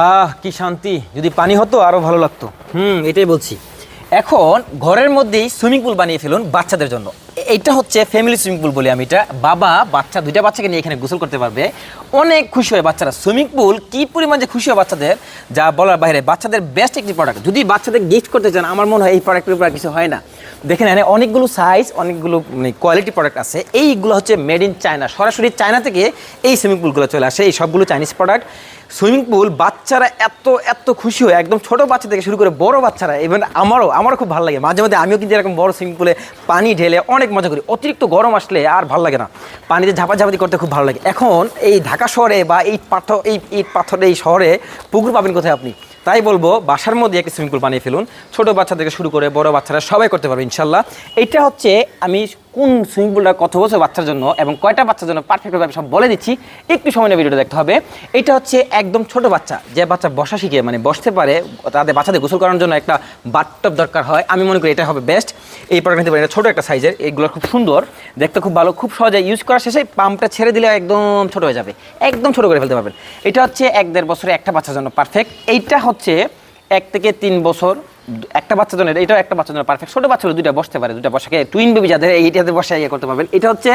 আহ, কি শান্তি। যদি পানি হতো, আরও ভালো লাগতো। হুম, এটাই বলছি। এখন ঘরের মধ্যেই সুইমিং পুল বানিয়ে ফেলুন বাচ্চাদের জন্য। এটা হচ্ছে ফ্যামিলি সুইমিং পুল বলি আমি এটা। বাবা, বাচ্চা, দুইটা বাচ্চাকে নিয়ে এখানে গোসল করতে পারবে। অনেক খুশি হয় বাচ্চারা। সুইমিং পুল কি পরিমাণ যে খুশি হয় বাচ্চাদের, যা বলার বাইরে, বাচ্চাদের বেস্ট একটি প্রোডাক্ট যদি বাচ্চাদের গিফট করতে চান, আমার মনে হয় এই প্রোডাক্টের উপর কিছু হয় না। দেখেন এখানে অনেকগুলো সাইজ অনেকগুলো মানে কোয়ালিটি প্রোডাক্ট আছে। এইগুলো হচ্ছে মেড ইন চায়না সরাসরি চায়না থেকে এই সুইমিং পুলগুলো চলে আসে, এই সবগুলো চাইনিজ প্রোডাক্ট সুইমিং পুল, বাচ্চারা এত এত খুশি হয়। একদম ছোট বাচ্চা থেকে শুরু করে বড় বাচ্চারা ইভেন আমারও আমারও খুব ভালো লাগে। মাঝে মাঝে আমিও কিন্তু এরকম বড় সুইমিং পুলে পানি ঢেলে অনেক মজা করি। অতিরিক্ত গরম আসলে আর ভালো লাগে না। পানিতে ঝাপাঝাপাতি করতে খুব ভালো লাগে। এখন এই ঢাকা শহরে বা এই পাথর, এই ইট পাথরের এই শহরে পুকুর পাবেন কোথায় আপনি? তাই বলব, বাসার মধ্যে একটা সুইমিং পুল বানিয়ে ফেলুন। ছোট বাচ্চা থেকে শুরু করে বড় বাচ্চারা সবাই করতে পারবে, ইনশাল্লাহ। এটা হচ্ছে আমি কোন সুইমিং পুলটা কত বছর বাচ্চার জন্য এবং কয়টা বাচ্চার জন্য পারফেক্টভাবে সব বলে দিচ্ছি। একটু সময় নিয়ে ভিডিওটা দেখতে হবে। এটা হচ্ছে একদম ছোট বাচ্চা। যে বাচ্চা বসা শিখে মানে বসতে পারে, তাদের বাচ্চাদের গোসল করার জন্য একটা বাথটব দরকার হয়। আমি মনে করি এটা হবে বেস্ট এই প্রোডাক্ট নিতে পারি ছোটো একটা সাইজের এইগুলো খুব সুন্দর, দেখতে খুব ভালো, খুব সহজে ইউজ করার শেষে পাম্পটা ছেড়ে দিলে একদম ছোট হয়ে যাবে। একদম ছোট করে ফেলতে পারবেন। এটা হচ্ছে এক দেড় বছরে একটা বাচ্চার জন্য পারফেক্ট এইটা হচ্ছে এক থেকে তিন বছর একটা বাচ্চার জন্য এটাও একটা বাচ্চার জন্য পারফেক্ট ছোটো বাচ্চা দুইটা বসতে পারে, দুইটা বসাকে। টুইন বেবি যাদের এইটাতে বসে ইয়ে করতে পারবেন। এটা হচ্ছে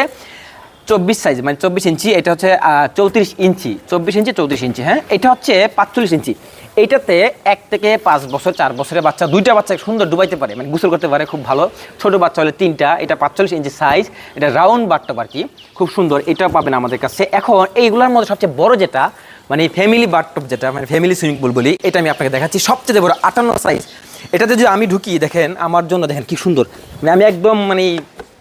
চব্বিশ সাইজ মানে চব্বিশ ইঞ্চি, এটা হচ্ছে চৌত্রিশ ইঞ্চি। চব্বিশ ইঞ্চি, চৌত্রিশ ইঞ্চি হ্যাঁ? এটা হচ্ছে পাঁচচল্লিশ ইঞ্চি। এইটাতে এক থেকে পাঁচ বছর, চার বছরের বাচ্চা, দুইটা বাচ্চা সুন্দর ডুবাইতে পারে মানে গোসল করতে পারে, খুব ভালো। ছোট বাচ্চা হলে তিনটা, এটা পাঁচচল্লিশ ইঞ্চি সাইজ এটা রাউন্ড বাটটপ আর কি, খুব সুন্দর। এটাও পাবেন আমাদের কাছে। এখন এইগুলোর মধ্যে সবচেয়ে বড় যেটা মানে ফ্যামিলি বাথটব যেটা মানে ফ্যামিলি সুইমিং পুল বলি, এটা আমি আপনাকে দেখাচ্ছি। সবচেয়ে বড় আটান্ন সাইজ এটাতে যদি আমি ঢুকি, দেখেন আমার জন্য, দেখেন কি সুন্দর। মানে আমি একদম মানে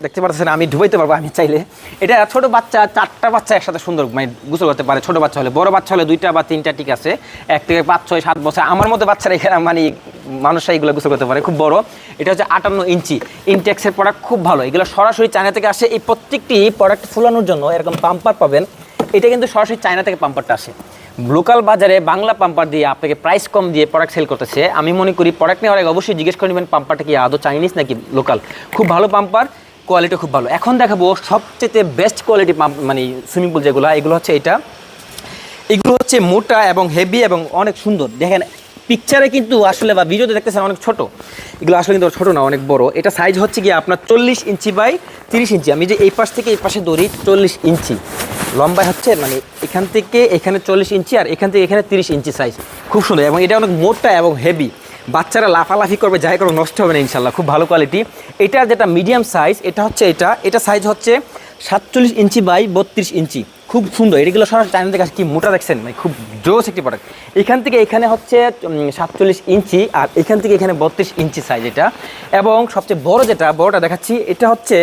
দেখতে পাচ্ছেন আমি ঢুবাইতে পারব, আমি চাইলে। এটা ছোট বাচ্চা, চারটা বাচ্চা একসাথে সুন্দর মানে গোসল করতে পারে, ছোট বাচ্চা হলে। বড় বাচ্চা হলে দুইটা বা তিনটা ঠিক আছে। এক থেকে পাঁচ, ছয়, সাত বছর। আমার মতো বাচ্চারা এখানে মানে মানুষরা এগুলো গোসল করতে পারে, খুব বড়। এটা হচ্ছে আটান্ন ইঞ্চি। ইনটেক্সের প্রোডাক্ট খুব ভালো। এগুলো সরাসরি চায়না থেকে আসে। এই প্রত্যেকটি প্রোডাক্ট ফুলানোর জন্য এরকম পাম্পার পাবেন। এটা কিন্তু সরাসরি চায়না থেকে পাম্পারটা আসে। লোকাল বাজারে বাংলা পাম্পার দিয়ে আপনাকে প্রাইস কম দিয়ে প্রোডাক্ট সেল করতেছে, আমি মনে করি প্রোডাক্ট নেওয়ার আগে অবশ্যই জিজ্ঞেস করে নেবেন পাম্পারটা কি আদৌ চাইনিজ নাকি লোকাল খুব ভালো পাম্পার কোয়ালিটি খুব ভালো। এখন দেখাবো সবচেয়ে বেস্ট কোয়ালিটি পাম্প মানে সুইমিং পুল যেগুলো, এগুলো হচ্ছে এটা। এগুলো হচ্ছে মোটা এবং হেভি এবং অনেক সুন্দর। দেখেন পিকচারে কিন্তু আসলে বা ভিডিওতে দেখতেছেন অনেক ছোট। এগুলো আসলে কিন্তু ছোট না, অনেক বড়। এটা সাইজ হচ্ছে কি আপনার চল্লিশ ইঞ্চি বাই তিরিশ ইঞ্চি। আমি যে এই পাশ থেকে এই পাশে দৌড়ি, চল্লিশ ইঞ্চি। লম্বায় হচ্ছে মানে এখান থেকে এখানে চল্লিশ ইঞ্চি আর এখান থেকে এখানে তিরিশ ইঞ্চি সাইজ খুব সুন্দর এবং এটা অনেক মোটা এবং হেভি বাচ্চারা লাফালাফি করবে, যাই করবে নষ্ট হবে না ইনশাল্লাহ খুব ভালো কোয়ালিটি এটা যেটা মিডিয়াম সাইজ এটা হচ্ছে এটা এটা সাইজ হচ্ছে সাতচল্লিশ ইঞ্চি বাই বত্রিশ ইঞ্চি। খুব সুন্দর। এগুলো সরাসরি চাইনা থেকে কি মোটা দেখছেন? মানে খুব জোস একটি প্রোডাক্ট এখান থেকে এখানে হচ্ছে সাতচল্লিশ ইঞ্চি আর এখান থেকে এখানে বত্রিশ ইঞ্চি সাইজ এটা। এবং সবচেয়ে বড় যেটা, বড়টা দেখাচ্ছি, এটা হচ্ছে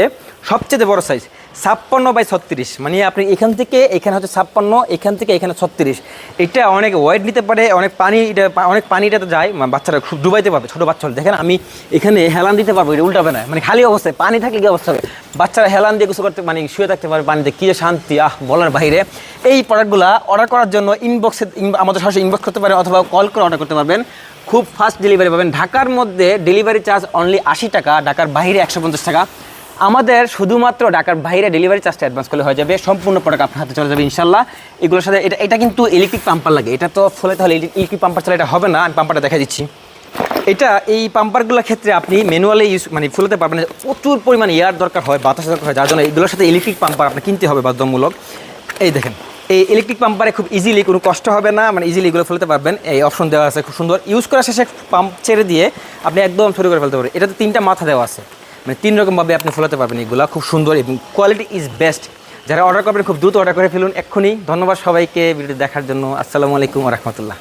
সবচেয়ে বড় সাইজ ছাপ্পান্ন বাই ছত্রিশ। মানে আপনি এখান থেকে এখানে হচ্ছে ছাপ্পান্ন, এখান থেকে এখানে ছত্রিশ। এটা অনেক ওয়েট নিতে পারে, অনেক পানি, এটা অনেক পানি এটাতে যায়। বাচ্চারা খুব ডুবাইতে পারবে, ছোটো বাচ্চা দেখেন আমি এখানে হেলান দিতে পারব, এটা উল্টাবে না। মানে খালি অবস্থায়, পানি থাকলে কি অবস্থা হবে? বাচ্চারা হেলান দিয়ে কিছু করতে মানে শুয়ে থাকতে পারবে পানিতে। কী যে শান্তি, আহ, বলার বাইরে। এই প্রোডাক্টগুলো অর্ডার করার জন্য ইনবক্সে আমাদের সরাসরি ইনবক্স করতে পারেন অথবা কল করে অর্ডার করতে পারবেন। খুব ফাস্ট ডেলিভারি পাবেন। ঢাকার মধ্যে ডেলিভারি চার্জ অনলি আশি টাকা, ঢাকার বাইরে একশো পঞ্চাশ টাকা। আমাদের শুধুমাত্র ঢাকার বাইরে ডেলিভারি চার্জটা অ্যাডভান্স করলে হয়ে যাবে। সম্পূর্ণ প্রোডাক্ট আপনার হাতে চলে যাবে ইনশাল্লাহ। এগুলোর সাথে এটা এটা কিন্তু ইলেকট্রিক পাম্পার লাগে। এটা তো ফলে তাহলে ইলেকট্রিক পাম্পার চালে এটা হবে না। আমি পাম্পারটা দেখা দিচ্ছি। এটা এই পাম্পারগুলোর ক্ষেত্রে আপনি ম্যানুয়ালি ইউজ মানে ফুলাতে পারবেন প্রচুর পরিমাণ এয়ার দরকার হয়, বাতাস দরকার হয়, যার জন্য এগুলোর সাথে ইলেকট্রিক পাম্পার আপনি কিনতে হবে বাধ্যতামূলক। এই দেখেন, এই ইলেকট্রিক পাম্পারে খুব ইজিলি কোনো কষ্ট হবে না। মানে ইজিলি এগুলো ফেলতে পারবেন। এই অপশন দেওয়া আছে, খুব সুন্দর। ইউজ করার শেষে পাম্প ছেড়ে দিয়ে আপনি একদম শুরু করে ফেলতে পারবেন। এটাতে তিনটা মাথা দেওয়া আছে। মানে তিন রকমভাবে আপনি ফোলাতে পারবেন এগুলো। খুব সুন্দর এবং কোয়ালিটি ইজ বেস্ট যারা অর্ডার করবেন, খুব দ্রুত অর্ডার করে ফেলুন। এক্ষুনি ধন্যবাদ সবাইকে ভিডিও দেখার জন্য। আসসালামু আলাইকুম রহমতুল্লাহ।